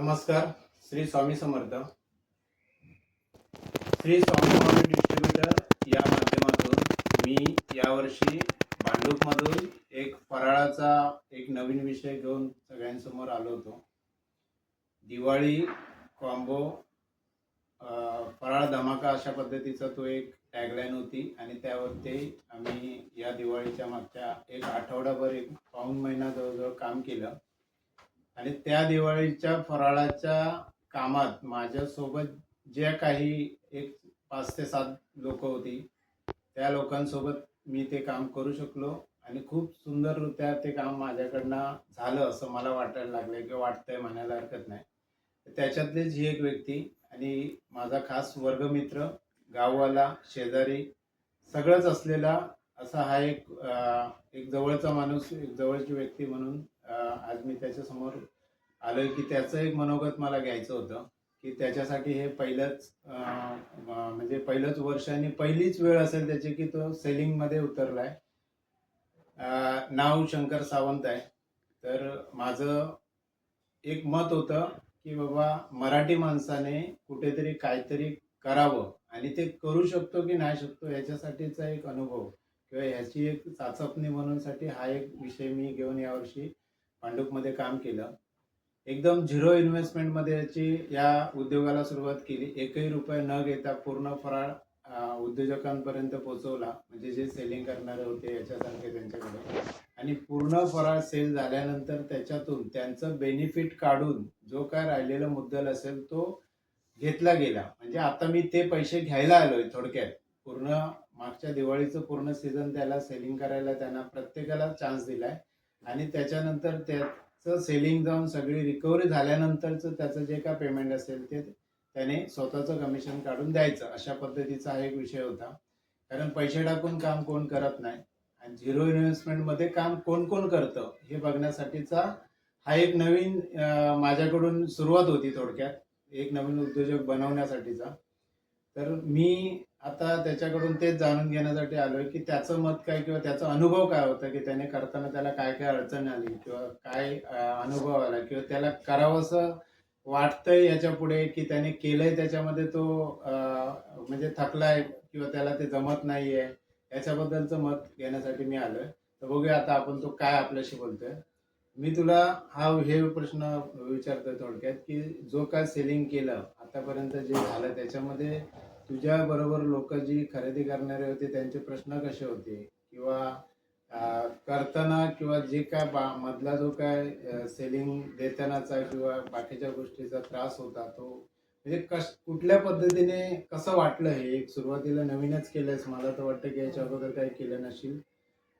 नमस्कार श्री स्वामी समर्थ. श्री स्वामी स्वामी डिस्ट्रीब्युटर या माध्यमातून मी यावर्षी भांडूपमधून एक फराळाचा एक नवीन विषय घेऊन सगळ्यांसमोर आलो होतो. दिवाळी कॉम्बो फराळ धमाका अशा पद्धतीचा तो एक टॅगलाईन होती आणि त्यावरती आम्ही या दिवाळीच्या मागच्या एक आठवडाभर एक पाऊन महिना जवळजवळ काम केलं. आणि त्या दिवाळीच्या फराळाच्या कामात माझ्यासोबत ज्या काही एक पाच ते सात लोक होती त्या लोकांसोबत मी ते काम करू शकलो आणि खूप सुंदररित्या ते काम माझ्याकडनं झालं असं मला वाटायला लागलं किंवा वाटतंय म्हणायला हरकत नाही. त्याच्यातलीच ही एक व्यक्ती आणि माझा खास वर्गमित्र गाववाला शेजारी सगळंच असलेला असा हा एक एक जवळचा माणूस एक जवळची व्यक्ती म्हणून आज मी त्याच्यासमोर आलोय की त्याचं एक मनोगत मला घ्यायचं होतं की त्याच्यासाठी हे पहिलंच म्हणजे पहिलंच वर्ष आणि पहिलीच वेळ असेल त्याची की तो सेलिंगमध्ये उतरलाय. नाव शंकर सावंत आहे. तर माझं एक मत होतं की बाबा मराठी माणसाने कुठेतरी काहीतरी करावं आणि ते करू शकतो की नाही शकतो याच्यासाठीचा एक अनुभव किंवा ह्याची एक चाचपणी म्हणूनसाठी हा एक विषय मी घेऊन यावर्षी भांडूपमध्ये काम केलं. एकदम झिरो इन्व्हेस्टमेंटमध्येची याची या उद्योगाला सुरुवात केली. एकही रुपये न घेता पूर्ण फराळ उद्योजकांपर्यंत पोहोचवला. म्हणजे जे सेलिंग करणारे होते याच्यासारखे त्यांच्याकडे. आणि पूर्ण फराळ सेल झाल्यानंतर त्याच्यातून त्यांचं बेनिफिट काढून जो काय राहिलेला मुद्दल असेल तो घेतला गेला. म्हणजे आता मी ते पैसे घ्यायला आलोय थोडक्यात. पूर्ण मागच्या दिवाळीचं पूर्ण सीझन त्याला सेलिंग करायला त्यांना प्रत्येकाला चान्स दिलाय. आणि त्याच्यानंतर त्याचं सेलिंग जाऊन सगळी रिकव्हरी झाल्यानंतरचं त्याचं जे काय पेमेंट असेल ते त्याने स्वतःचं कमिशन काढून द्यायचं. अशा पद्धतीचा हा एक विषय होता. कारण पैसे टाकून काम कोण करत नाही. आणि झिरो इन्व्हेस्टमेंटमध्ये काम कोण कोण करतं हे बघण्यासाठीचा हा एक नवीन माझ्याकडून सुरुवात होती थोडक्यात. एक नवीन उद्योजक बनवण्यासाठीचा. तर मी आता त्याच्याकडून तेच जाणून घेण्यासाठी आलोय की त्याचं मत काय किंवा त्याचा अनुभव काय होता की त्याने करताना त्याला काय काय अडचण आली किंवा काय अनुभव आला किंवा त्याला करावंसं वाटतंय याच्यापुढे की त्याने केलंय त्याच्यामध्ये तो म्हणजे थकलाय किंवा त्याला ते जमत नाहीये याच्याबद्दलचं मत घेण्यासाठी मी आलोय. तर बघूया आता आपण तो काय आपल्याशी बोलतोय. मी तुला हा हे प्रश्न विचारतोय थोडक्यात की जो काय सेलिंग केलं आतापर्यंत जे झालं त्याच्यामध्ये तुझ्या बरोबर लोक जी खरेदी करणारे होते त्यांचे प्रश्न कसे होते? किंवा करताना किंवा जे काय बा मधला जो काय सेलिंग देतानाचा किंवा बाकीच्या गोष्टीचा त्रास होता तो? म्हणजे कश कुठल्या पद्धतीने कसं वाटलं हे? एक सुरुवातीला नवीनच केलंयस. मला तर वाटतं की याच्या अगोदर काही केलं नसेल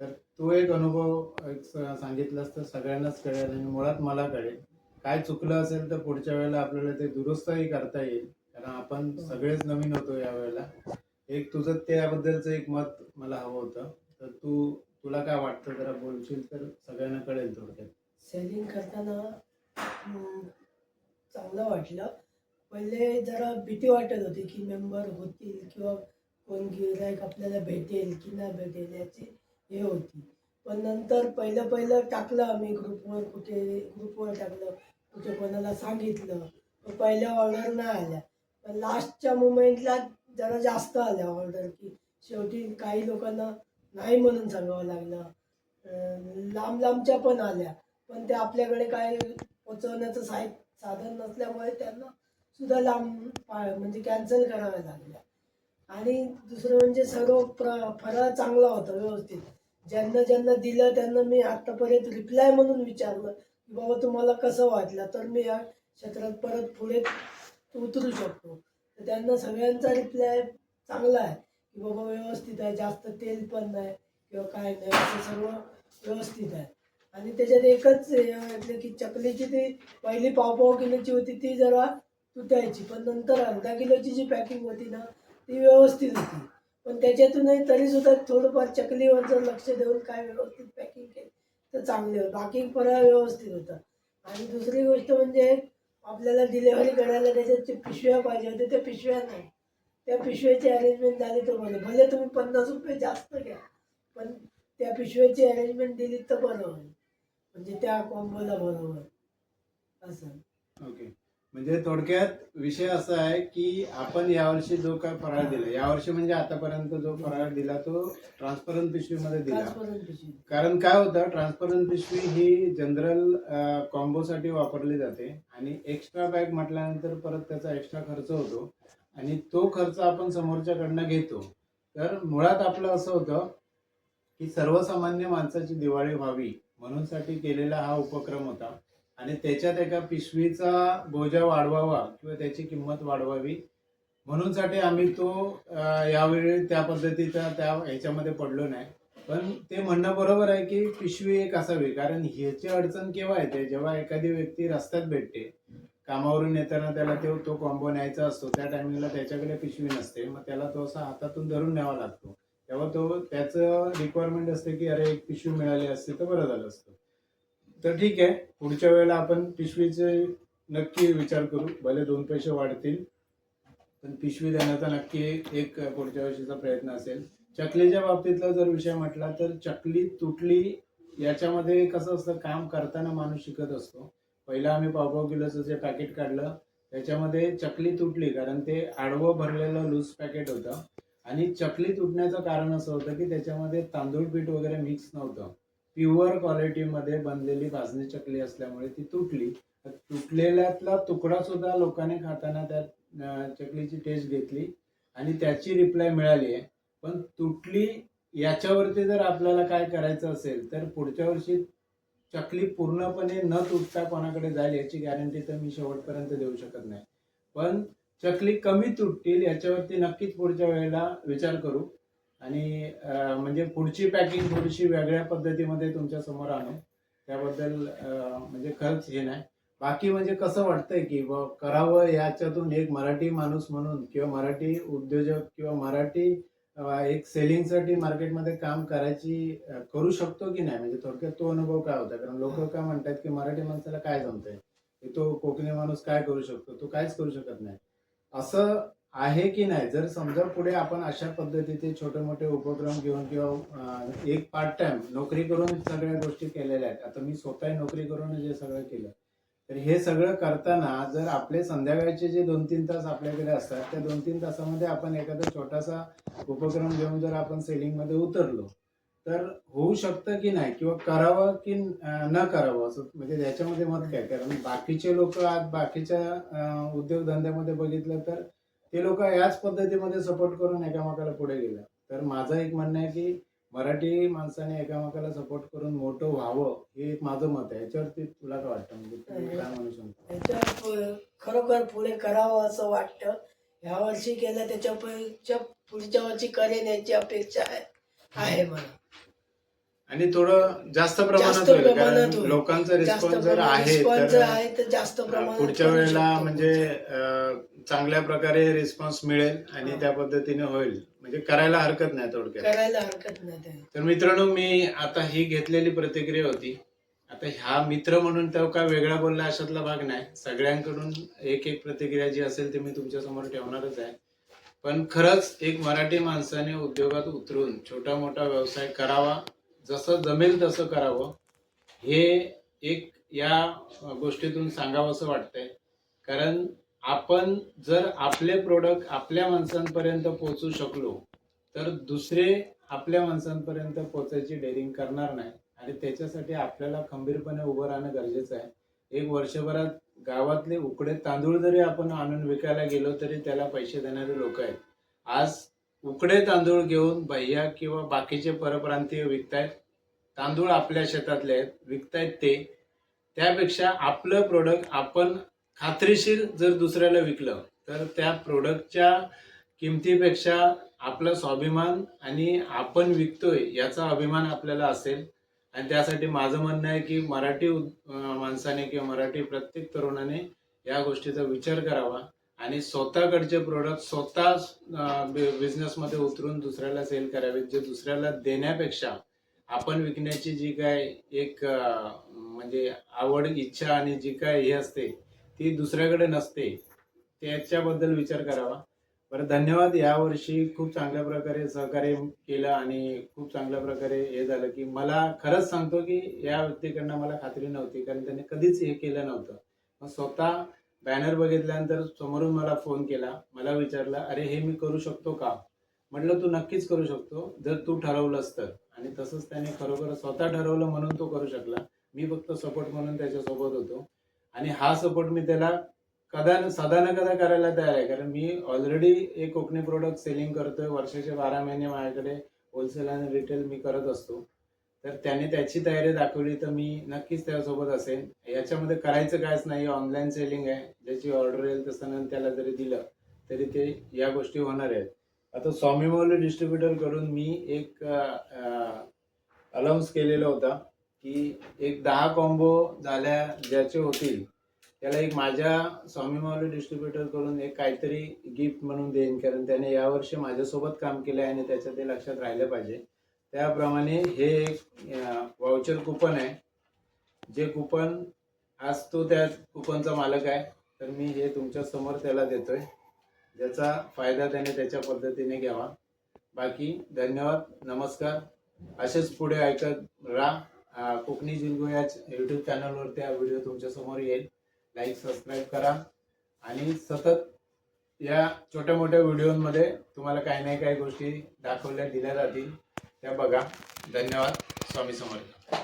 तर तो एक अनुभव एक सांगितलास तर सगळ्यांनाच कळेल आणि मुळात मला कळेल. काय चुकलं असेल तर पुढच्या वेळेला आपल्याला ते दुरुस्तही करता येईल. आपण सगळेच नवीन होतो या वेळेला एक तुझं त्याबद्दलचं एक मत मला हवं होतं. तर तू तुला काय वाटतं? जरा बोलशील तर सगळ्यांना कळेल थोडक्यात. सेलिंग करताना चांगलं वाटलं. पहिले जरा भीती वाटत होती की मेंबर होतील किंवा कोण गिरायक आपल्याला भेटेल की नाही भेटेल याची हे होती. पण नंतर पहिलं पहिलं टाकलं आम्ही ग्रुपवर कुठे ग्रुपवर टाकलं. कुठे कोणाला सांगितलं. पण पहिल्या ऑर्डर नाही आल्या. पण लास्टच्या मुमेंटला जरा जास्त आल्या ऑर्डर की शेवटी काही लोकांना नाही म्हणून सांगावं लागलं. लांब लांबच्या पण आल्या. पण ते आपल्याकडे काय पोचवण्याचं साय साधन नसल्यामुळे त्यांना सुद्धा लांब पा- म्हणजे कॅन्सल कराव्या लागल्या. आणि दुसरं म्हणजे सर्व प्र फराळ चांगला होता व्यवस्थित. ज्यांना ज्यांना दिलं त्यांना मी आत्तापर्यंत रिप्लाय म्हणून विचारलं की बाबा तुम्हाला कसं वाटलं? तर मी या क्षेत्रात परत पुढे उतरू शकतो. तर त्यांना सगळ्यांचा रिप्लाय चांगला आहे की बाबा व्यवस्थित आहे जास्त तेल पण नाही किंवा काय नाही असं सर्व व्यवस्थित आहे. आणि त्याच्यात एकच म्हटलं की चकलीची ती पहिली पावपाव किलोची होती ती जरा तुटायची पण नंतर अर्धा किलोची जी पॅकिंग होती ना ती व्यवस्थित होती. पण त्याच्यातूनही तरी सुद्धा थोडंफार चकलीवर जर लक्ष देऊन काय व्यवस्थित पॅकिंग केली तर चांगले होतं बाकी फराळ व्यवस्थित होतं. आणि दुसरी गोष्ट म्हणजे आपल्याला डिलेव्हरी करायला त्याच्यात पिशव्या पाहिजे होत्या त्या पिशव्या नाही. त्या पिशव्याची अरेंजमेंट झाली तर बरं. भले तुम्ही पन्नास रुपये जास्त घ्या पण त्या पिशव्याची अरेंजमेंट दिली तर बरं होईल. म्हणजे त्या कॉम्बोला बरोबर. असं. ओके म्हणजे थोडक्यात विषय असा आहे की आपण यावर्षी जो काय फराळ दिला यावर्षी म्हणजे आतापर्यंत जो फराळ दिला तो ट्रान्सपरंट पिशवीमध्ये दिला. कारण काय होतं ट्रान्सपरंट पिशवी ही जनरल कॉम्बोसाठी वापरली जाते आणि एक्स्ट्रा बॅग म्हटल्यानंतर परत त्याचा एक्स्ट्रा खर्च होतो आणि तो खर्च आपण समोरच्याकडनं घेतो. तर मुळात आपलं असं होतं की सर्वसामान्य माणसाची दिवाळी व्हावी म्हणूनसाठी केलेला हा उपक्रम होता. आणि त्याच्यात एका पिशवीचा बोजा वाढवावा किंवा त्याची किंमत वाढवावी. म्हणूनसाठी आम्ही तो यावेळी त्या पद्धतीचा त्या ह्याच्यामध्ये पडलो नाही. पण ते म्हणणं बरोबर आहे की पिशवी एक असावी. कारण ह्याची अडचण केव्हा येते? जेव्हा एखादी व्यक्ती रस्त्यात भेटते कामावरून येताना त्याला तो तो कॉम्बो न्यायचा असतो. त्या टायमिंगला त्याच्याकडे पिशवी नसते. मग त्याला तो असा हातातून धरून न्यावा लागतो. तेव्हा तो त्याचं रिक्वायरमेंट असते की अरे एक पिशवी मिळाली असते तर बरं झालं असतं. तर ठीक आहे. पुढच्या वेळेला आपण पिशवीचे नक्की विचार करू. भले दोन पैसे वाढतील पण पिशवी देण्याचा नक्की एक पुढच्या वर्षीचा प्रयत्न असेल. चकलीच्या बाबतीतला जर विषय म्हटला तर चकली तुटली याच्यामध्ये कसं असतं काम करताना माणूस शिकत असतो. पहिला आम्ही पावपाव किलोचं जे पॅकेट काढलं त्याच्यामध्ये चकली तुटली कारण ते आडवं भरलेलं लूज पॅकेट होतं. आणि चकली तुटण्याचं कारण असं होतं की त्याच्यामध्ये तांदूळ पीठ वगैरे मिक्स नव्हतं. प्युअर क्वालिटीमध्ये बनलेली भाजणी चकली असल्यामुळे ती तुटली. तर तुटलेल्यातला तुकडा सुद्धा लोकांनी खाताना त्या चकलीची टेस्ट घेतली आणि त्याची रिप्लाय मिळाली आहे. पण तुटली याच्यावरती जर आपल्याला काय करायचं असेल तर पुढच्या वर्षी चकली पूर्णपणे न तुटता कोणाकडे जाईल याची गॅरंटी तर मी शेवटपर्यंत देऊ शकत नाही. पण चकली कमी तुटतील याच्यावरती नक्कीच पुढच्या वेळेला विचार करू. आणि म्हणजे पुढची पॅकिंग थोडीशी वेगळ्या पद्धतीमध्ये तुमच्यासमोर आणू. त्याबद्दल म्हणजे खरंच हे नाही. बाकी म्हणजे कसं वाटतंय की बुवा करावं याच्यातून एक मराठी माणूस म्हणून किंवा मराठी उद्योजक किंवा मराठी एक सेलिंगसाठी मार्केटमध्ये काम करायची करू शकतो की नाही? म्हणजे थोडक्यात तो अनुभव काय होता? कारण लोक काय म्हणतात की मराठी माणसाला काय जमतंय? की तो कोकणी माणूस काय करू शकतो? तो काहीच करू शकत नाही. असं आहे की नाही? जर समजा पुढे आपण अशा पद्धतीचे छोटे मोठे उपक्रम घेऊन किंवा एक पार्ट टाइम नोकरी करून सगळ्या गोष्टी केलेल्या आहेत. आता मी स्वतः नोकरी करून जे सगळं केलं. तर हे सगळं करताना जर आपले संध्याकाळचे जे दोन तीन तास आपल्याकडे असतात त्या दोन तीन तासामध्ये आपण एखादा छोटासा उपक्रम घेऊन जर आपण सेलिंगमध्ये उतरलो तर होऊ शकतं की नाही? किंवा करावं की न करावं असं? म्हणजे त्याच्यामध्ये मत काय? कारण बाकीचे लोक आज बाकीच्या उद्योगधंद्यामध्ये बघितलं तर ते लोक याच पद्धतीमध्ये सपोर्ट करून एकामेकाला पुढे गेलं. तर माझं एक म्हणणं आहे की मराठी माणसाने एकामेकाला सपोर्ट करून मोठं व्हावं हे एक माझं मत आहे. याच्यावरती तुला काय वाटतं? म्हणजे तू काय म्हणू शकतो? याच्यावर खरोखर पुढे करावं असं वाटतं. ह्या वर्षी केलं त्याच्यापेक्षा पुढच्या वर्षी करेन याची अपेक्षा आहे आहे मला. आणि थोडं जास्त प्रमाणात होईल कारण होईल. लोकांचा जास्त रिस्पॉन्स जर प्रमाणात आहे response जर तर आहे तर जास्त प्रमाणात पुढच्या करू वेळेला शकतो. म्हणजे अं, चांगल्या प्रकारे रिस्पॉन्स मिळेल आणि हा. त्या पद्धतीने होईल म्हणजे करायला हरकत नाही थोडक्यात करायला हरकत नाही ते. तर मित्रांनो मी आता ही घेतलेली प्रतिक्रिया होती आता ह्या मित्र म्हणून तो काय वेगळा बोलला अशातला भाग नाही सगळ्यांकडून एक एक प्रतिक्रिया जी असेल ती मी तुमच्यासमोर ठेवणारच आहे पण खरंच एक मराठी माणसाने उद्योगात उतरून छोटा मोठा व्यवसाय करावा जसं जमेल तसं करावं. हे एक या गोष्टीतून सांगावं असं वाटतंय. कारण आपण जर आपले प्रोडक्ट आपल्या माणसांपर्यंत पोहोचू शकलो तर दुसरे आपल्या माणसांपर्यंत पोचायची डेअरिंग करणार नाही. आणि त्याच्यासाठी आपल्याला खंबीरपणे उभं राहणं गरजेचं आहे. एक वर्षभरात गावातले उकडे तांदूळ जरी आपण आणून विकायला गेलो तरी त्याला पैसे देणारे लोक आहेत. आज उकडे तांदूळ घेऊन भैया किंवा बाकीचे परप्रांतीय विकतायत तांदूळ आपल्या शेतातले आहेत विकतायत ते. त्यापेक्षा आपलं प्रोडक्ट आपण खात्रीशीर जर दुसऱ्याला विकलं तर त्या प्रोडक्टच्या किमतीपेक्षा आपला स्वाभिमान आणि आपण विकतोय याचा अभिमान आपल्याला असेल. आणि त्यासाठी माझं म्हणणं आहे की मराठी माणसाने किंवा मराठी प्रत्येक तरुणाने या गोष्टीचा विचार करावा. आणि स्वतःकडचे प्रोडक्ट स्वतः बिझनेसमध्ये उतरून दुसऱ्याला सेल करावेत जे दुसऱ्याला देण्यापेक्षा आपण विकण्याची जी काय एक म्हणजे आवड इच्छा आणि जी काय हे असते ती दुसऱ्याकडे नसते त्याच्याबद्दल विचार करावा. बरं धन्यवाद. यावर्षी खूप चांगल्या प्रकारे सहकार्य केलं आणि खूप चांगल्या प्रकारे हे झालं की मला खरंच सांगतो की या व्यक्तीकडनं मला खात्री नव्हती कारण त्याने कधीच हे केलं नव्हतं. मग स्वतः बॅनर बघितल्यानंतर समोरून मला फोन केला. मला विचारला अरे हे मी करू शकतो का? म्हटलं तू नक्कीच करू शकतो जर तू ठरवलंस तर. आणि तसंच त्याने खरोखर स्वतः ठरवलं म्हणून तो करू शकला. मी फक्त सपोर्ट म्हणून त्याच्यासोबत होतो. आणि हा सपोर्ट मी त्याला कदा सदा न कदा करायला तयार आहे. कारण मी ऑलरेडी एक कोकणी प्रोडक्ट सेलिंग करतोय. वर्षाचे बारा महिने माझ्याकडे होलसेल आणि रिटेल मी करत असतो. तर त्याने त्याची तयारी दाखवली तर मी नक्कीच त्यासोबत असेल याच्यामध्ये करायचं कायच नाही ऑनलाईन सेलिंग आहे. ज्याची ऑर्डर येईल तसं त्याला जरी दिलं तरी ते या गोष्टी होणार आहेत. आता स्वामी मौली डिस्ट्रीब्युटरकडून मी एक अलाउन्स केलेला होता की एक दहा कॉम्बो झाल्या ज्याचे होतील त्याला एक माझ्या स्वामी डिस्ट्रीब्युटरकडून डिस्ट्रीब्युटर एक काहीतरी गिफ्ट म्हणून देईन. कारण त्याने यावर्षी माझ्यासोबत काम केलं आहे आणि त्याच्या ते लक्षात राहिलं पाहिजे. त्याप्रमाणे हे एक वाउचर कुपन आहे. जे कुपन आज तो त्या कुपनचा मालक आहे तर मी हे तुमच्यासमोर त्याला देतोय. ज्याचा फायदा त्याने त्याच्या पद्धतीने घ्यावा. बाकी धन्यवाद नमस्कार. असेच पुढे ऐकत राहा. कोकणी जिंगू या युट्यूब चॅनलवरती हा व्हिडिओ तुमच्यासमोर येईल. लाईक सबस्क्राईब करा. आणि सतत या छोट्या मोठ्या व्हिडिओमध्ये तुम्हाला काही नाही काही गोष्टी दाखवल्या दिल्या जातील. त्या बघा धन्यवाद स्वामी समर्थ.